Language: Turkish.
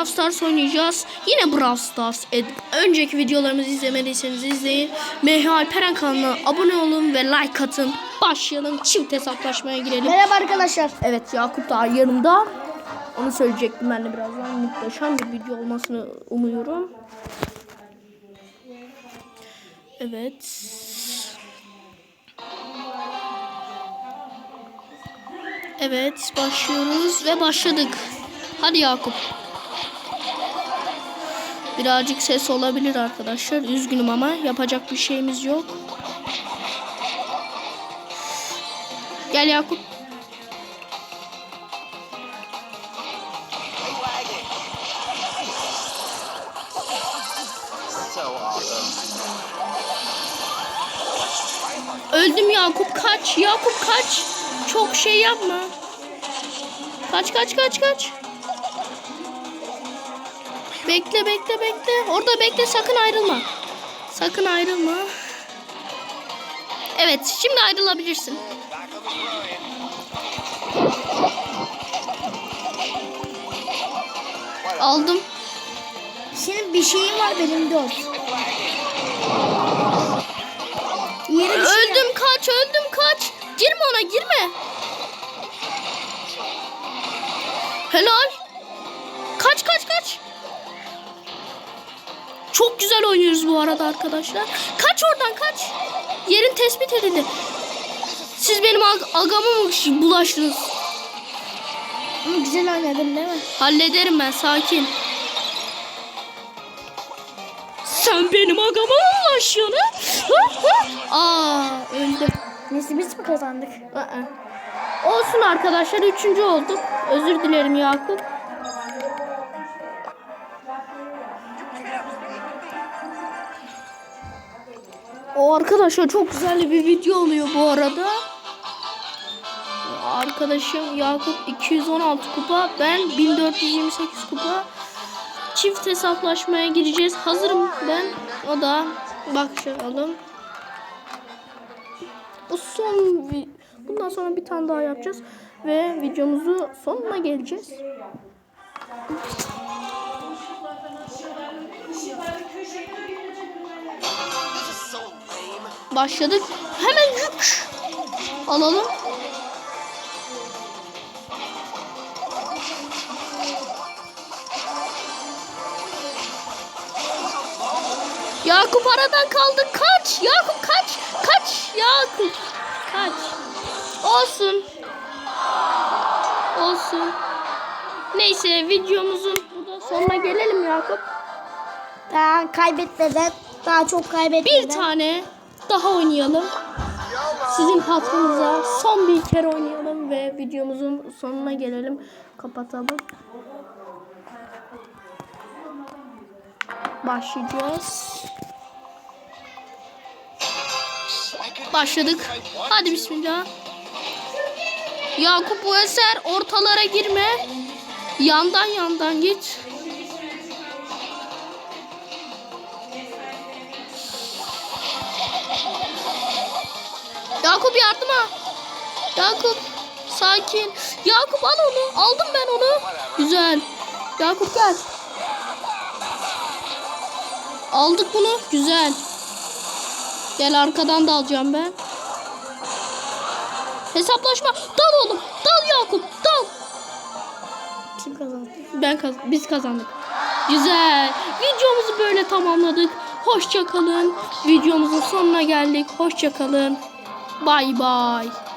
Brawl Stars oynayacağız. Yine Brawl Stars. Evet, önceki videolarımızı izlemediyseniz izleyin. MH Alperen kanalına abone olun ve like atın. Başlayalım. Çift hesaplaşmaya girelim. Merhaba arkadaşlar. Evet Yakup da yanımda. Onu söyleyecektim ben de birazdan. Muhteşem bir video olmasını umuyorum. Evet. Evet başlıyoruz ve başladık. Hadi Yakup. Birazcık ses olabilir arkadaşlar. Üzgünüm ama yapacak bir şeyimiz yok. Gel Yakup. Öldüm Yakup kaç. Yakup kaç. Çok şey yapma. Kaç kaç kaç kaç. Bekle bekle bekle. Orada bekle sakın ayrılma. Sakın ayrılma. Evet şimdi ayrılabilirsin. Aldım. Senin bir şeyin var benim dört. Bir şey Öldüm kaç öldüm kaç. Girme ona girme. Helal. Kaç kaç kaç. Çok güzel oynuyoruz bu arada arkadaşlar. Kaç oradan kaç. Yerin tespit edildi. Siz benim ag agama mı bulaştınız? Güzel oynadın değil mi? Hallederim ben sakin. Sen benim agama mı bulaşıyorsun? Aa öldüm. Neyse biz mi kazandık? Aa. Olsun arkadaşlar üçüncü olduk. Özür dilerim Yakup. O arkadaşlar çok güzel bir video oluyor bu arada. Arkadaşım Yakup 216 kupa, ben 1428 kupa. Çift hesaplaşmaya gireceğiz. Hazırım ben. O da bakalım. Bu son bundan sonra bir tane daha yapacağız ve videomuzu sonuna geleceğiz. Başladık. Hemen yük alalım. Yakup aradan kaldı. Kaç. Yakup kaç. Kaç. Yakup. Kaç. Olsun. Olsun. Neyse videomuzun burada sonuna gelelim Yakup. Daha kaybetmeden, daha çok kaybetmeden. Bir tane daha oynayalım. Sizin hatırınıza son bir kere oynayalım ve videomuzun sonuna gelelim. Kapatalım. Başlayacağız. Başladık. Hadi bismillah. Yakup bu eser ortalara girme. Yandan yandan git. Yakup yardıma. Yakup sakin. Yakup al onu. Aldım ben onu. Güzel. Yakup gel. Aldık bunu. Güzel. Gel arkadan da alacağım ben. Hesaplaşma. Dal oğlum. Dal Yakup. Dal. Kim kazandı? Ben kaz biz kazandık. Güzel. Videomuzu böyle tamamladık. Hoşça kalın. Videomuzun sonuna geldik. Hoşça kalın. Bay bay.